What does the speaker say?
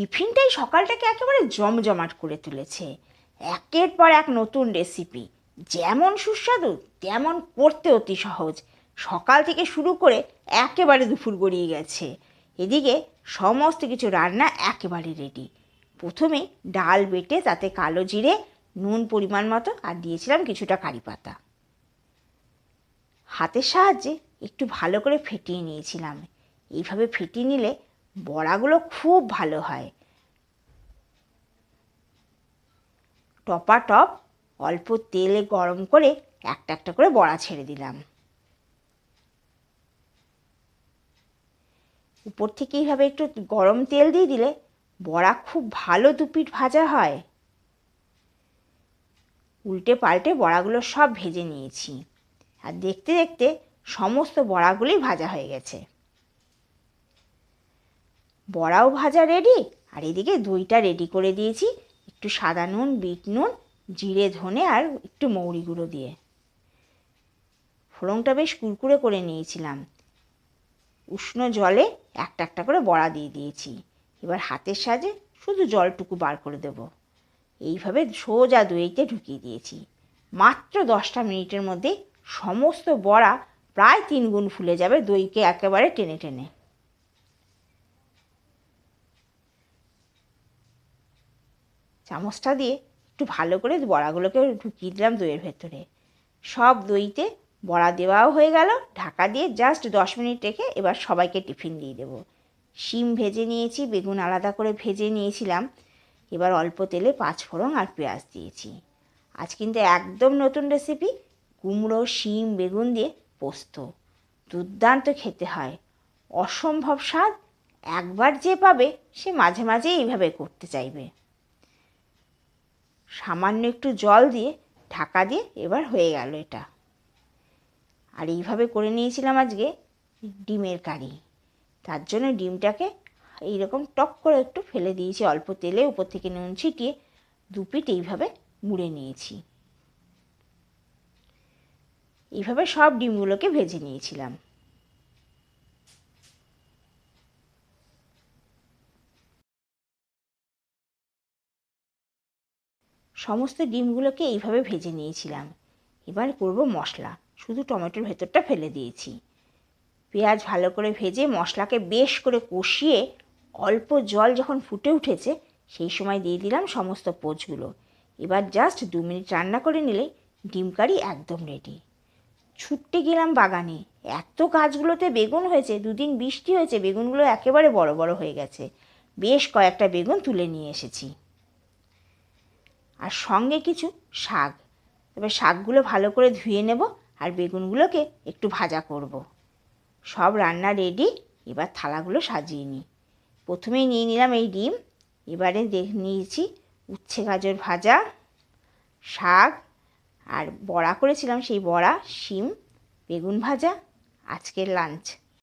টিফিনটাই সকালটাকে একেবারে জমজমাট করে তুলেছে। একের পর এক নতুন রেসিপি যেমন সুস্বাদু, তেমন করতে অতি সহজ। সকাল থেকে শুরু করে একেবারে দুপুর গড়িয়ে গেছে। এদিকে সমস্ত কিছু রান্না একেবারে রেডি প্রথমে ডাল বেটে, তাতে কালো জিরে, নুন পরিমাণ মতো, আর দিয়েছিলাম কিছুটা কারি পাতা। হাতের সাহায্যে একটু ভালো করে ফেটিয়ে নিয়েছিলাম। এইভাবে ফেটিয়ে নিলে বড়াগুলো খুব ভালো হয়। টপা টপ অল্প তেলে গরম করে একটা একটা করে বড়া ছেড়ে দিলাম। উপর থেকে এইভাবে একটু গরম তেল দিয়ে দিলে বড়া খুব ভালো দুপিট ভাজা হয়। উল্টে পাল্টে বড়াগুলো সব ভেজে নিয়েছি। আর দেখতে দেখতে সমস্ত বড়াগুলি ভাজা হয়ে গেছে। বড়াও ভাজা রেডি আর এদিকে দইটা রেডি করে দিয়েছি। একটু সাদা নুন, বিট নুন, জিরে, ধনে, আর একটু মৌরি গুঁড়ো দিয়ে। ফোড়নটা বেশ কুরকুরে করে নিয়েছিলাম। উষ্ণ জলে একটা একটা করে বড়া দিয়ে দিয়েছি। এবার হাতের সাজে শুধু জলটুকু বার করে দেব। এইভাবে সোজা দইতে ঢুকিয়ে দিয়েছি। মাত্র দশটা মিনিটের মধ্যে সমস্ত বড়া প্রায় তিন গুণ ফুলে যাবে দইকে একেবারে টেনে টেনে। চামচটা দিয়ে একটু ভালো করে বড়াগুলোকে ঢুকিয়ে দিলাম দইয়ের ভেতরে। সব দইতে বড়া দেওয়াও হয়ে গেল। ঢাকা দিয়ে জাস্ট দশ মিনিট রেখে এবার সবাইকে টিফিন দিয়ে দেবো। শিম ভেজে নিয়েছি, বেগুন আলাদা করে ভেজে নিয়েছিলাম। এবার অল্প তেলে পাঁচ ফোড়ন আর পেঁয়াজ দিয়েছি। আজ কিন্তু একদম নতুন রেসিপি কুমড়ো, শিম, বেগুন দিয়ে পোস্ত। দুর্দান্ত খেতে হয়। অসম্ভব স্বাদ। একবার যে পাবে, সে মাঝে মাঝে এইভাবে করতে চাইবে। সামান্য একটু জল দিয়ে, ঢাকা দিয়ে এবার হয়ে গেল এটা। আর এইভাবে করে নিয়েছিলাম আজকে ডিমের কারি। তার জন্য ডিমটাকে এইরকম টক করে একটু ফেলে দিয়েছি, অল্প তেলে উপর থেকে নুন ছিটিয়ে দু পিঠ এইভাবে মুড়ে নিয়েছি। এইভাবে সব ডিমগুলোকে ভেজে নিয়েছিলাম। সমস্ত ডিমগুলোকে এইভাবে ভেজে নিয়েছিলাম। এবার করব মশলা। শুধু টমেটোর ভেতরটা ফেলে দিয়েছি। পেঁয়াজ ভালো করে ভেজে মশলাকে বেশ করে কষিয়ে অল্প জল যখন ফুটে উঠেছে, সেই সময় দিয়ে দিলাম সমস্ত পোচগুলো। এবার জাস্ট দু মিনিট রান্না করে নিলেই ডিম কারি একদম রেডি ছুটতে গেলাম বাগানে। এত গাছগুলোতে বেগুন হয়েছে, দুদিন বৃষ্টি হয়েছে, বেগুনগুলো একেবারে বড় বড় হয়ে গেছে। বেশ কয়েকটা বেগুন তুলে নিয়ে এসেছি। আর সঙ্গে কিছু শাক। তবে শাকগুলো ভালো করে ধুয়ে নেব আর বেগুনগুলোকে একটু ভাজা করব। সব রান্না রেডি এবার থালাগুলো সাজিয়ে নিই। প্রথমেই নিয়ে নিলাম এই ডিম, এবারে দেখ নিয়েছি উচ্ছে গাজর ভাজা, শাক, আর বড়া করেছিলাম সেই বড়া, শিম, বেগুন ভাজা, আজকের লাঞ্চ